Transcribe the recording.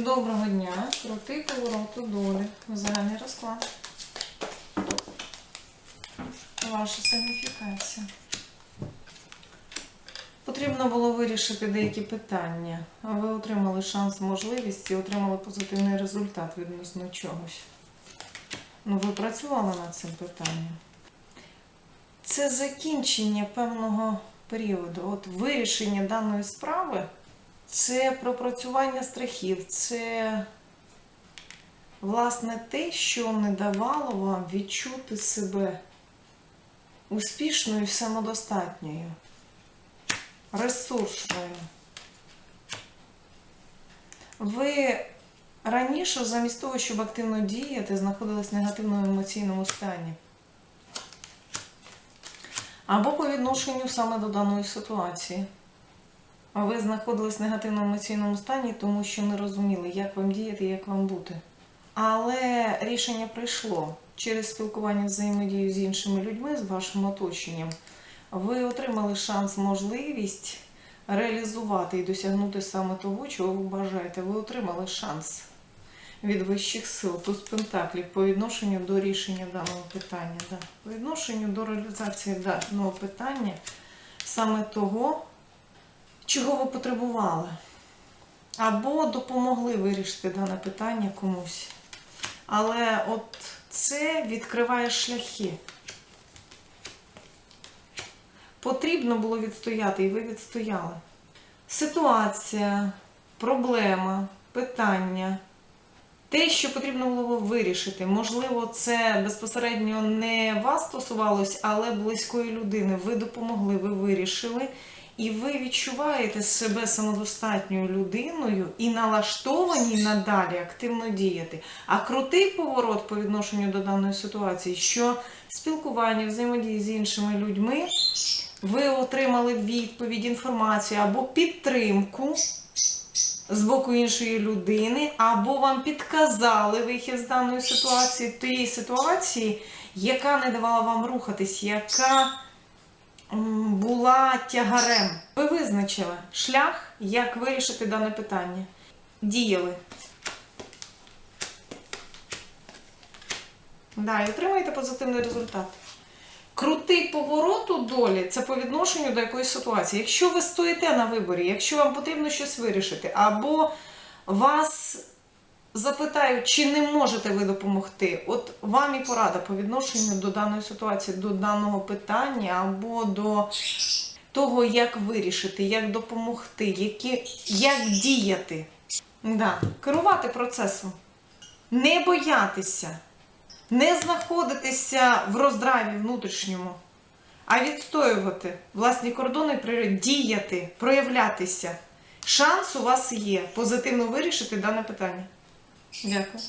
Доброго дня. Крутий поворот у долі. Загальний розклад. Ваша сигніфікація. Потрібно було вирішити деякі питання. Ви отримали шанс, можливість і отримали позитивний результат відносно чогось. Ну, ви працювали над цим питанням. Це закінчення певного періоду. От вирішення даної справи це пропрацювання страхів, це власне те, що не давало вам відчути себе успішною і самодостатньою, ресурсною. Ви раніше, замість того, щоб активно діяти, знаходились в негативному емоційному стані. Або по відношенню саме до даної ситуації. А ви знаходились в негативному емоційному стані, тому що не розуміли, як вам діяти, як вам бути. Але рішення прийшло через спілкування взаємодію з іншими людьми, з вашим оточенням. Ви отримали шанс, можливість реалізувати і досягнути саме того, чого ви бажаєте. Ви отримали шанс від вищих сил, туз пентаклів по відношенню до рішення даного питання. Да. По відношенню до реалізації даного питання, саме того, чого ви потребували. Або допомогли вирішити дане питання комусь. Але от це відкриває шляхи. Потрібно було відстояти, і ви відстояли. Ситуація, проблема, питання. Те, що потрібно було вирішити, можливо, це безпосередньо не вас стосувалось, але близької людини. Ви допомогли, ви вирішили, і ви відчуваєте себе самодостатньою людиною і налаштовані надалі активно діяти. А крутий поворот по відношенню до даної ситуації, що спілкування, взаємодії з іншими людьми, ви отримали відповідь, інформацію або підтримку з боку іншої людини, або вам підказали вихід з даної ситуації, тієї ситуації, яка не давала вам рухатись, яка була тягарем. Ви визначили шлях, як вирішити дане питання. Діяли. Да, і отримаєте позитивний результат. Крутий поворот у долі це по відношенню до якоїсь ситуації. Якщо ви стоїте на виборі, якщо вам потрібно щось вирішити, або вас запитають, чи не можете ви допомогти, от вам і порада по відношенню до даної ситуації, до даного питання, або до того, як вирішити, як допомогти, які, як діяти. Да. Керувати процесом, не боятися не знаходитися в роздраві внутрішньому, а відстоювати власні кордони, діяти, проявлятися. Шанс у вас є позитивно вирішити дане питання. Дякую.